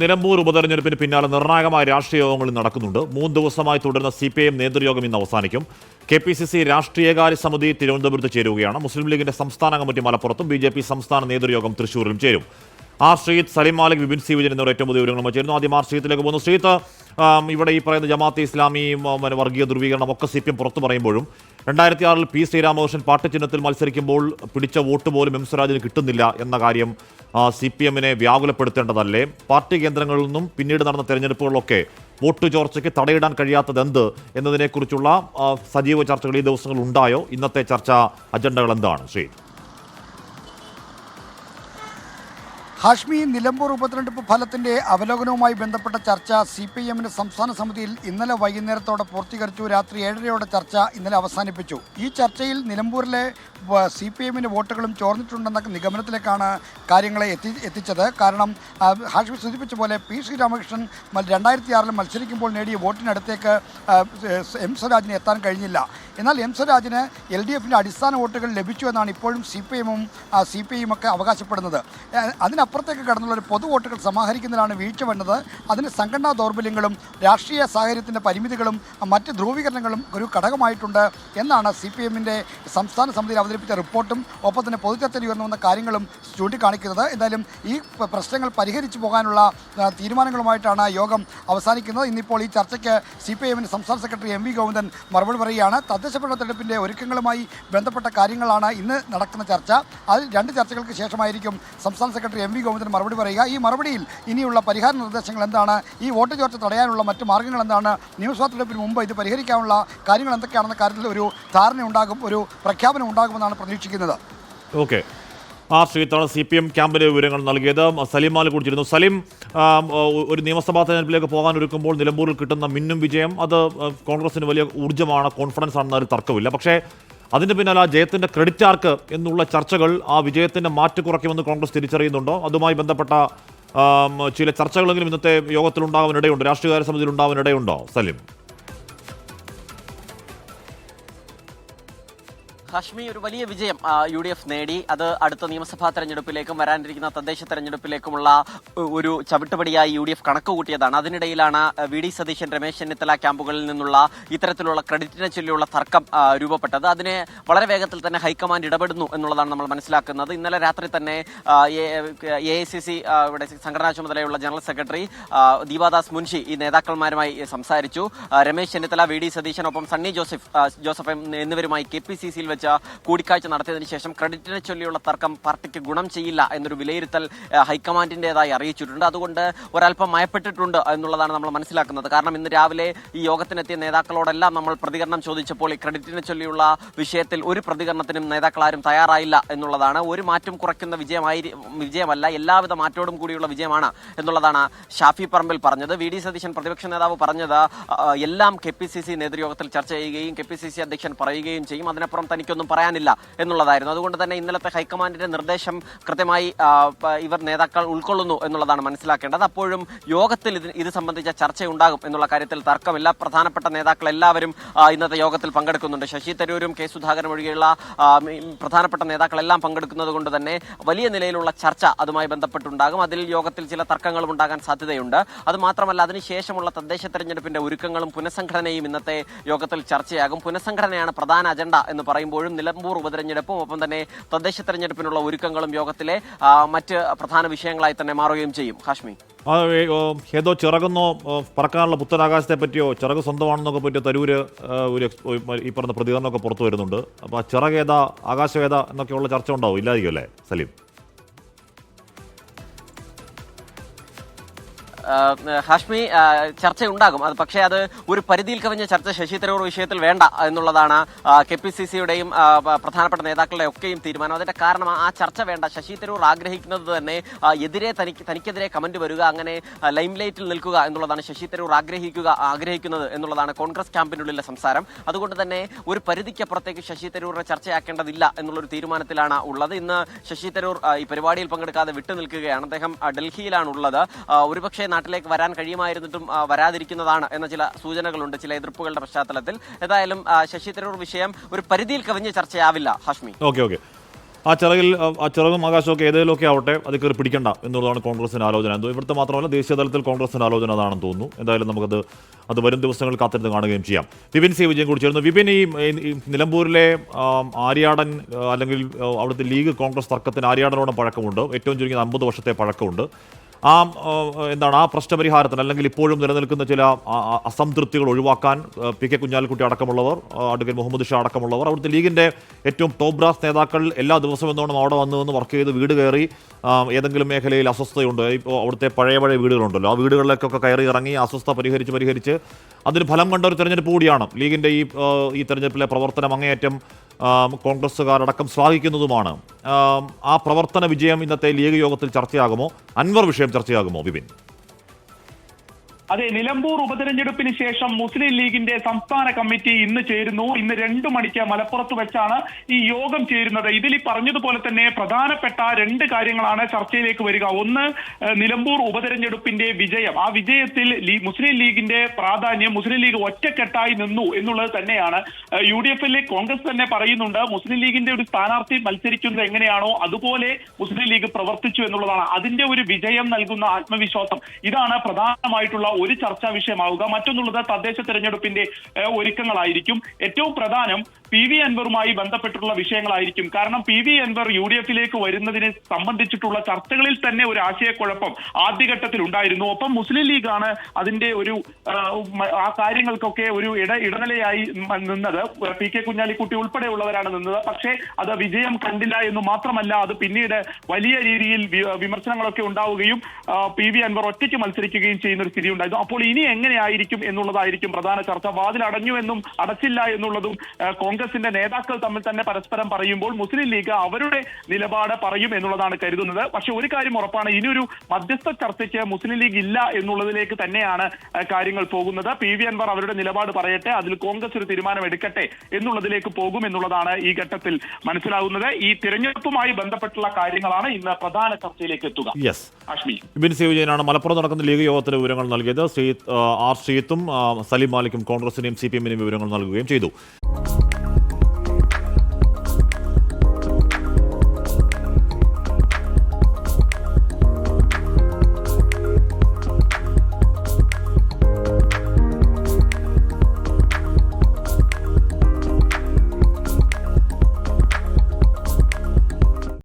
നിലമ്പൂർ ഉപതെരഞ്ഞെടുപ്പിന് പിന്നാലെ നിർണായകമായ രാഷ്ട്രീയ യോഗങ്ങൾ നടക്കുന്നുണ്ട്. മൂന്ന് ദിവസമായി തുടരുന്ന സി പി ഐ എം നേതൃയോഗം ഇന്ന് അവസാനിക്കും. കെ പി സി സി രാഷ്ട്രീയകാര്യ സമിതി തിരുവനന്തപുരത്ത് ചേരുകയാണ്. മുസ്ലിം ലീഗിന്റെ സംസ്ഥാന കമ്മിറ്റി മലപ്പുറത്തും ബി ജെ പി സംസ്ഥാന നേതൃയോഗം തൃശൂരിലും ചേരും. ആർ ശ്രീത്ത് സലിം മാലിക് വിപിൻ സി വിജയൻ എന്നിവർ ഏറ്റവും പുതിയ വിവരങ്ങളുമായി ചേരുന്നു. ആദ്യം ആർ ശ്രീത്തിലേക്ക് പോകുന്നു. ശ്രീത്ത് ഇവിടെ ഈ പറയുന്ന ജമാഅത്തെ ഇസ്ലാമി വർഗീയ ധ്രുവീകരണം ഒക്കെ സി പി എം പുറത്തു പറയുമ്പോഴും രണ്ടായിരത്തി ആറിൽ പി ശ്രീരാമകൃഷ്ണൻ പാർട്ടി ചിഹ്നത്തിൽ മത്സരിക്കുമ്പോൾ പിടിച്ച വോട്ട് പോലും എം സ്വരാജിന് കിട്ടുന്നില്ല എന്ന കാര്യം സി പി എമ്മിനെ വ്യാകുലപ്പെടുത്തേണ്ടതല്ലേ? പാർട്ടി കേന്ദ്രങ്ങളിൽ നിന്നും പിന്നീട് നടന്ന തെരഞ്ഞെടുപ്പുകളിലൊക്കെ വോട്ട് ചോർച്ചയ്ക്ക് തടയിടാൻ കഴിയാത്തത് എന്ത് എന്നതിനെക്കുറിച്ചുള്ള സജീവ ചർച്ചകൾ ഈ ദിവസങ്ങൾ ഉണ്ടായോ? ഇന്നത്തെ ചർച്ച അജണ്ടകൾ എന്താണ് ശ്രീ ഹാഷ്മി നിലമ്പൂർ ഉപതെരഞ്ഞെടുപ്പ് ഫലത്തിന്റെ അവലോകനവുമായി ബന്ധപ്പെട്ട ചർച്ച സി പി എമ്മിന്റെ സംസ്ഥാന സമിതിയിൽ ഇന്നലെ വൈകുന്നേരത്തോടെ പൂർത്തീകരിച്ചു. രാത്രി ഏഴരയോടെ ചർച്ച ഇന്നലെ അവസാനിപ്പിച്ചു. ഈ ചർച്ചയിൽ നിലമ്പൂരിലെ സി പി എമ്മിന്റെ വോട്ടുകളും ചോർന്നിട്ടുണ്ടെന്ന നിഗമനത്തിലേക്കാണ് കാര്യങ്ങളെ എത്തി എത്തിച്ചത്. കാരണം ഹാഷ്മി സൂചിപ്പിച്ച പോലെ പി ശ്രീരാമകൃഷ്ണൻ രണ്ടായിരത്തി ആറിൽ മത്സരിക്കുമ്പോൾ നേടിയ വോട്ടിനടുത്തേക്ക് എം സ്വരാജിന് എത്താൻ കഴിഞ്ഞില്ല. എന്നാൽ എം സ്വരാജിന് എൽ ഡി എഫിന്റെ അടിസ്ഥാന വോട്ടുകൾ ലഭിച്ചു എന്നാണ് ഇപ്പോഴും സി പി എമ്മും സി പി ഐയും ഒക്കെ അവകാശപ്പെടുന്നത് ഏ, അതിനപ്പുറത്തേക്ക് കടന്നുള്ള ഒരു പൊതു വോട്ടുകൾ സമാഹരിക്കുന്നതിലാണ് വീഴ്ച വന്നത് അതിന് സംഘടനാ ദൗർബല്യങ്ങളും രാഷ്ട്രീയ സാഹചര്യത്തിന്റെ പരിമിതികളും മറ്റ് ധ്രുവീകരണങ്ങളും ഒരു ഘടകമായിട്ടുണ്ട് എന്നാണ് സി പി എമ്മിന്റെ സംസ്ഥാന സമിതിയിൽ അവതരിപ്പിച്ച റിപ്പോർട്ടും ഒപ്പം തന്നെ പൊതുചർച്ചയിൽ ഉയർന്നു വന്ന കാര്യങ്ങളും ചൂണ്ടിക്കാണിക്കുന്നത്. എന്തായാലും ഈ പ്രശ്നങ്ങൾ പരിഹരിച്ചു പോകാനുള്ള തീരുമാനങ്ങളുമായിട്ടാണ് യോഗം അവസാനിക്കുന്നത്. ഇന്നിപ്പോൾ ഈ ചർച്ചയ്ക്ക് സി പി എമ്മിന്റെ സംസ്ഥാന സെക്രട്ടറി എം വി ഗോവിന്ദൻ മറുപടി പറയുകയാണ്. തദ്ദേശഭരണ തെരഞ്ഞെടുപ്പിന്റെ ഒരുക്കങ്ങളുമായി ബന്ധപ്പെട്ട കാര്യങ്ങളാണ് ഇന്ന് നടക്കുന്ന ചർച്ച. അതിൽ രണ്ട് ചർച്ചകൾക്ക് ശേഷമായിരിക്കും സംസ്ഥാന സെക്രട്ടറി എം വി ഗോവിന്ദൻ മറുപടി പറയുക. ഈ മറുപടിയിൽ ഇനിയുള്ള പരിഹാര നിർദ്ദേശങ്ങൾ എന്താണ്? ഈ വോട്ട് ചോർച്ച തടയാനുള്ള മറ്റ് മാർഗങ്ങൾ എന്താണ്? നിയമസഭാ തെരഞ്ഞെടുപ്പിന് മുമ്പ് ഇത് പരിഹരിക്കാനുള്ള കാര്യങ്ങൾ എന്തൊക്കെയാണെന്ന കാര്യത്തിൽ ഒരു ധാരണ ഉണ്ടാകും ഒരു പ്രഖ്യാപനം ഉണ്ടാകുമെന്നാണ് പ്രതീക്ഷിക്കുന്നത്. ഓക്കെ. ആ ശ്രീത്താണ് സി പി എം ക്യാമ്പിലെ വിവരങ്ങൾ നൽകിയത്. സലീം മാൽ കുടിച്ചിരുന്നു സലീം ഒരു നിയമസഭാ തെരഞ്ഞെടുപ്പിലേക്ക് പോകാൻ ഒരുക്കുമ്പോൾ നിലമ്പൂരിൽ കിട്ടുന്ന മിന്നും വിജയം അത് കോൺഗ്രസിന് വലിയ ഊർജമാണ് കോൺഫിഡൻസ് ആണെന്ന് ഒരു തർക്കമില്ല പക്ഷേ അതിന്റെ പിന്നാലെ ആ ജയത്തിന്റെ ക്രെഡിറ്റ് ആർക്ക് എന്നുള്ള ചർച്ചകൾ ആ വിജയത്തിന്റെ മാറ്റ് കുറയ്ക്കുമെന്ന് കോൺഗ്രസ് തിരിച്ചറിയുന്നുണ്ടോ? അതുമായി ബന്ധപ്പെട്ട ചില ചർച്ചകളെങ്കിലും ഇന്നത്തെ യോഗത്തിൽ ഉണ്ടാകാൻ ഇടയുണ്ട്? രാഷ്ട്രീയകാര്യ സമിതിയിൽ ഉണ്ടാകാൻ ഇടയുണ്ടോ സലീം? ഹാഷ്മി ഒരു വലിയ വിജയം യു ഡി എഫ് നേടി. അത് അടുത്ത നിയമസഭാ തെരഞ്ഞെടുപ്പിലേക്കും വരാനിരിക്കുന്ന തദ്ദേശ തെരഞ്ഞെടുപ്പിലേക്കുമുള്ള ഒരു ചവിട്ടുപടിയായി യു ഡി എഫ് കണക്ക് കൂട്ടിയതാണ്. അതിനിടയിലാണ് വി. ഡി. സതീശൻ രമേശ് ചെന്നിത്തല ക്യാമ്പുകളിൽ നിന്നുള്ള ഇത്തരത്തിലുള്ള ക്രെഡിറ്റിനെ ചൊല്ലിയുള്ള തർക്കം രൂപപ്പെട്ടത്. അതിനെ വളരെ വേഗത്തിൽ തന്നെ ഹൈക്കമാൻഡ് ഇടപെടുന്നു എന്നുള്ളതാണ് നമ്മൾ മനസ്സിലാക്കുന്നത്. ഇന്നലെ രാത്രി തന്നെ എ ഐ സി സി ഇവിടെ സംഘടനാ ചുമതലയുള്ള ജനറൽ സെക്രട്ടറി ദീപാദാസ് മുൻഷി ഈ നേതാക്കന്മാരുമായി സംസാരിച്ചു. രമേശ് ചെന്നിത്തല വി. ഡി. സതീശനൊപ്പം സണ്ണി ജോസഫ് ജോസഫ് എന്നിവരുമായി കെ. പി. സി. സിയിൽ വെച്ച് കൂടിക്കാഴ്ച നടത്തിയതിനു ശേഷം ക്രെഡിറ്റിനെ ചൊല്ലിയുള്ള തർക്കം പാർട്ടിക്ക് ഗുണം ചെയ്യില്ല എന്നൊരു വിലയിരുത്തൽ ഹൈക്കമാൻഡിന്റെതായി അറിയിച്ചിട്ടുണ്ട്. അതുകൊണ്ട് ഒരല്പം മയപ്പെട്ടിട്ടുണ്ട് എന്നുള്ളതാണ് നമ്മൾ മനസ്സിലാക്കുന്നത്. കാരണം ഇന്ന് രാവിലെ ഈ യോഗത്തിനെത്തിയ നേതാക്കളോടെല്ലാം നമ്മൾ പ്രതികരണം ചോദിച്ചപ്പോൾ ഈ ക്രെഡിറ്റിനെ ചൊല്ലിയുള്ള വിഷയത്തിൽ ഒരു പ്രതികരണത്തിനും നേതാക്കളാരും തയ്യാറായില്ല എന്നുള്ളതാണ്. ഒരു മാറ്റം കുറയ്ക്കുന്ന വിജയമായി വിജയമല്ല എല്ലാവിധ മാറ്റോടും കൂടിയുള്ള വിജയമാണ് എന്നുള്ളതാണ് ഷാഫി പറമ്പിൽ പറഞ്ഞത്. വി. ഡി. സതീശൻ പ്രതിപക്ഷ നേതാവ് പറഞ്ഞത് എല്ലാം കെ പി സി സി നേതൃയോഗത്തിൽ ചർച്ച ചെയ്യുകയും കെ പി സി സി അധ്യക്ഷൻ പറയുകയും ചെയ്യും. അതിനപ്പുറം തനിക്കൊന്നും പറയാനില്ല എന്നുള്ളതായിരുന്നു. അതുകൊണ്ട് തന്നെ ഇന്നലത്തെ ഹൈക്കമാൻഡിന്റെ നിർദ്ദേശം കൃത്യമായി ഇവർ നേതാക്കൾ ഉൾക്കൊള്ളുന്നു എന്നുള്ളതാണ് മനസ്സിലാക്കേണ്ടത്. അപ്പോഴും യോഗത്തിൽ ഇത് ഇത് സംബന്ധിച്ച ചർച്ചയുണ്ടാകും എന്നുള്ള കാര്യത്തിൽ തർക്കമില്ല. പ്രധാനപ്പെട്ട നേതാക്കൾ എല്ലാവരും ഇന്നത്തെ യോഗത്തിൽ പങ്കെടുക്കുന്നുണ്ട്. ശശി തരൂരും കെ സുധാകരൻ ഒഴികെയുള്ള പ്രധാനപ്പെട്ട നേതാക്കളെല്ലാം പങ്കെടുക്കുന്നത് കൊണ്ട് തന്നെ വലിയ നിലയിലുള്ള ചർച്ച അതുമായി ബന്ധപ്പെട്ടുണ്ടാകും. അതിൽ യോഗത്തിൽ ചില തർക്കങ്ങളും ഉണ്ടാകാൻ സാധ്യതയുണ്ട്. അത് മാത്രമല്ല അതിനുശേഷമുള്ള തദ്ദേശ തെരഞ്ഞെടുപ്പിന്റെ ഒരുക്കങ്ങളും പുനഃസംഘടനയും ഇന്നത്തെ യോഗത്തിൽ ചർച്ചയാകും. പുനഃസംഘടനയാണ് പ്രധാന അജണ്ട എന്ന് പറയുമ്പോഴും നിലമ്പൂർ ഉപതെരഞ്ഞെടുപ്പും ഒപ്പം തന്നെ തദ്ദേശ തെരഞ്ഞെടുപ്പിനുള്ള ഒരുക്കങ്ങളും യോഗത്തിലെ മറ്റ് പ്രധാന വിഷയങ്ങളായി തന്നെ മാറുകയും ചെയ്യും. ഹാഷ്മി. ഏതോ ചിറകുന്നോ പറക്കാനുള്ള പുത്തനാകാശത്തെ പറ്റിയോ ചിറക് സ്വന്തമാണെന്നൊക്കെ പറ്റിയോ തരൂര് ഒരു ഈ പറഞ്ഞ പ്രതികരണമൊക്കെ പുറത്തു വരുന്നുണ്ട്. അപ്പോൾ ആ ചിറക് ആകാശവേദ എന്നൊക്കെയുള്ള ചർച്ച ഉണ്ടാവും. ഇല്ലായിരിക്കും അല്ലേ സലീം? ഹാഷ്മി ചർച്ച ചർച്ചയുണ്ടാകും. അത് പക്ഷേ അത് ഒരു പരിധിയിൽ കവിഞ്ഞ ചർച്ച ശശി തരൂർ വിഷയത്തിൽ വേണ്ട എന്നുള്ളതാണ് കെ പി സി സിയുടെയും പ്രധാനപ്പെട്ട നേതാക്കളുടെ ഒക്കെയും തീരുമാനം. അതിന്റെ കാരണം ആ ചർച്ച വേണ്ട. ശശി തരൂർ ആഗ്രഹിക്കുന്നത് തന്നെ എതിരെ തനിക്ക് തനിക്കെതിരെ കമന്റ് വരിക അങ്ങനെ ലൈം ലൈറ്റിൽ നിൽക്കുക എന്നുള്ളതാണ് ശശി തരൂർ ആഗ്രഹിക്കുക ആഗ്രഹിക്കുന്നത് എന്നുള്ളതാണ് കോൺഗ്രസ് ക്യാമ്പിനുള്ളിലെ സംസാരം. അതുകൊണ്ട് തന്നെ ഒരു പരിധിക്കപ്പുറത്തേക്ക് ശശി തരൂരിനെ ചർച്ചയാക്കേണ്ടതില്ല എന്നുള്ളൊരു തീരുമാനത്തിലാണ് ഉള്ളത്. ഇന്ന് ശശി തരൂർ ഈ പരിപാടിയിൽ പങ്കെടുക്കാതെ വിട്ടു നിൽക്കുകയാണ് അദ്ദേഹം ഡൽഹിയിലാണ് ഉള്ളത് ഒരുപക്ഷെ നാട്ടിലേക്ക് വരാൻ കഴിയുമായിരുന്നിട്ടും വരാതിരിക്കുന്നതാണ് എന്ന ചില സൂചനകളുണ്ട് ചില എതിർപ്പുകളുടെ പശ്ചാത്തലത്തിൽ. ഏതായാലും ശശി തരൂർ വിഷയം ഒരു പരിധിയിൽ കവിഞ്ഞ് ചർച്ചയാവില്ല ഹാഷ്മി. Okay okay. ആ ചിറകിൽ ആ, ചിറകും ആകാശമൊക്കെ ഏതെങ്കിലുമൊക്കെ ആവട്ടെ അത് കയറി പിടിക്കണ്ട എന്നുള്ളതാണ് കോൺഗ്രസിന്റെ ആലോചന. എന്തോ ഇവിടുത്തെ മാത്രമല്ല ദേശീയ തലത്തിൽ കോൺഗ്രസിന്റെ ആലോചന അതാണെന്ന് തോന്നുന്നു. എന്തായാലും നമുക്കത് അത് വരും ദിവസങ്ങൾ കാത്തിരുന്ന് കാണുകയും ചെയ്യാം. വിപിൻ സി വിജയൻ കൂടി ചേർന്നു വിപിൻ ഈ നിലമ്പൂരിലെ ആര്യാടൻ അല്ലെങ്കിൽ അവിടുത്തെ ലീഗ് കോൺഗ്രസ് തർക്കത്തിന് ആര്യാടനോട് പഴക്കമുണ്ട്. ഏറ്റവും ചുരുങ്ങിയത് അമ്പത് വർഷത്തെ പഴക്കമുണ്ട്. ആ എന്താണ് ആ പ്രശ്നപരിഹാരത്തിന് അല്ലെങ്കിൽ ഇപ്പോഴും നിലനിൽക്കുന്ന ചില അസംതൃപ്തികൾ ഒഴിവാക്കാൻ പി കെ കുഞ്ഞാലിക്കുട്ടി അടക്കമുള്ളവർ അഡ്വക്കേറ്റ് മുഹമ്മദ് ഷാ അടക്കമുള്ളവർ അവിടുത്തെ ലീഗിന്റെ ഏറ്റവും ടോപ്പ് ബ്രാസ് നേതാക്കൾ എല്ലാ ദിവസവും എന്നോണം അവിടെ വന്ന് വന്ന് വർക്ക് ചെയ്ത് വീട് കയറി ഏതെങ്കിലും മേഖലയിൽ അസ്വസ്ഥതയുണ്ട്. ഇപ്പോൾ അവിടുത്തെ പഴയ പഴയ വീടുകളുണ്ടല്ലോ. ആ വീടുകളിലേക്കൊക്കെ കയറി ഇറങ്ങി അസ്വസ്ഥ പരിഹരിച്ച് പരിഹരിച്ച് അതിന് ഫലം കണ്ട ഒരു തെരഞ്ഞെടുപ്പ് കൂടിയാണ്. ലീഗിന്റെ ഈ ഈ തെരഞ്ഞെടുപ്പിലെ പ്രവർത്തനം അങ്ങേയറ്റം കോൺഗ്രസ്സുകാരടക്കം ശ്ലാഘിക്കുന്നതുമാണ്. ആ പ്രവർത്തന വിജയം ഇന്നത്തെ ലീഗ് യോഗത്തിൽ ചർച്ചയാകുമോ? അൻവർ വിഷയം ചർച്ചയാകുമോ വിപിൻ? അതെ നിലമ്പൂർ ഉപതെരഞ്ഞെടുപ്പിന് ശേഷം മുസ്ലിം ലീഗിന്റെ സംസ്ഥാന കമ്മിറ്റി ഇന്ന് ചേരുന്നു. ഇന്ന് രണ്ടു മണിക്ക് മലപ്പുറത്ത് വെച്ചാണ് ഈ യോഗം ചേരുന്നത്. ഇതിൽ ഈ പറഞ്ഞതുപോലെ തന്നെ പ്രധാനപ്പെട്ട രണ്ട് കാര്യങ്ങളാണ് ചർച്ചയിലേക്ക് വരിക. ഒന്ന് നിലമ്പൂർ ഉപതെരഞ്ഞെടുപ്പിന്റെ വിജയം. ആ വിജയത്തിൽ മുസ്ലിം ലീഗിന്റെ പ്രാധാന്യം മുസ്ലിം ലീഗ് ഒറ്റക്കെട്ടായി നിന്നു എന്നുള്ളത് തന്നെയാണ്. യു ഡി എഫിലെ കോൺഗ്രസ് തന്നെ പറയുന്നുണ്ട് മുസ്ലിം ലീഗിന്റെ ഒരു സ്ഥാനാർത്ഥി മത്സരിക്കുന്നത് എങ്ങനെയാണോ അതുപോലെ മുസ്ലിം ലീഗ് പ്രവർത്തിച്ചു എന്നുള്ളതാണ്. അതിന്റെ ഒരു വിജയം നൽകുന്ന ആത്മവിശ്വാസം. ഇതാണ് പ്രധാനമായിട്ടുള്ള ഒരു ചർച്ചാ വിഷയമാവുക. മറ്റൊന്നുള്ളത് തദ്ദേശ തെരഞ്ഞെടുപ്പിന്റെ ഒരുക്കങ്ങളായിരിക്കും. ഏറ്റവും പ്രധാനം പി വി അൻവറുമായി ബന്ധപ്പെട്ടിട്ടുള്ള വിഷയങ്ങളായിരിക്കും. കാരണം P V Anvar U D എഫിലേക്ക് വരുന്നതിനെ സംബന്ധിച്ചിട്ടുള്ള ചർച്ചകളിൽ തന്നെ ഒരു ആശയക്കുഴപ്പം ആദ്യഘട്ടത്തിൽ ഉണ്ടായിരുന്നു ഒപ്പം മുസ്ലിം ലീഗാണ് അതിന്റെ ഒരു ആ, കാര്യങ്ങൾക്കൊക്കെ ഒരു ഇട ഇടനിലയായി നിന്നത്. പി കെ കുഞ്ഞാലിക്കുട്ടി ഉൾപ്പെടെയുള്ളവരാണ് നിന്നത്. പക്ഷേ അത് വിജയം കണ്ടില്ല എന്ന് മാത്രമല്ല അത് പിന്നീട് വലിയ രീതിയിൽ വിമർശനങ്ങളൊക്കെ ഉണ്ടാവുകയും പി വി അൻവർ ഒറ്റയ്ക്ക് മത്സരിക്കുകയും ചെയ്യുന്ന ഒരു സ്ഥിതി ഉണ്ടായിരുന്നു അപ്പോൾ ഇനി എങ്ങനെയായിരിക്കും എന്നുള്ളതായിരിക്കും പ്രധാന ചർച്ച. വാതിൽ അടഞ്ഞു എന്നും അടച്ചില്ല എന്നുള്ളതും കോൺഗ്രസിന്റെ നേതാക്കൾ തമ്മിൽ തന്നെ പരസ്പരം പറയുമ്പോൾ മുസ്ലിം ലീഗ് അവരുടെ നിലപാട് പറയും എന്നുള്ളതാണ് കരുതുന്നത്. പക്ഷെ ഒരു കാര്യം ഉറപ്പാണ് ഇനിയൊരു മധ്യസ്ഥ ചർച്ചയ്ക്ക് മുസ്ലിം ലീഗ് ഇല്ല എന്നുള്ളതിലേക്ക് തന്നെയാണ് കാര്യങ്ങൾ പോകുന്നത്. പി വി അൻവർ അവരുടെ നിലപാട് പറയട്ടെ അതിൽ കോൺഗ്രസ് ഒരു തീരുമാനം എടുക്കട്ടെ എന്നുള്ളതിലേക്ക് പോകും എന്നുള്ളതാണ് ഈ ഘട്ടത്തിൽ മനസ്സിലാകുന്നത്. ഈ തിരഞ്ഞെടുപ്പുമായി ബന്ധപ്പെട്ടുള്ള കാര്യങ്ങളാണ് ഇന്ന് പ്രധാന ചർച്ചയിലേക്ക് എത്തുക. സി വിജയനാണ് മലപ്പുറം നടക്കുന്ന ലീഗ് യോഗത്തിന് വിവരങ്ങൾ നൽകിയത്. ശ്രീ ആർ ശ്രീത്തും സലീം മാലിക്കും കോൺഗ്രസിനെയും സി പി എമ്മിനെയും വിവരങ്ങൾ നൽകുകയും ചെയ്തു.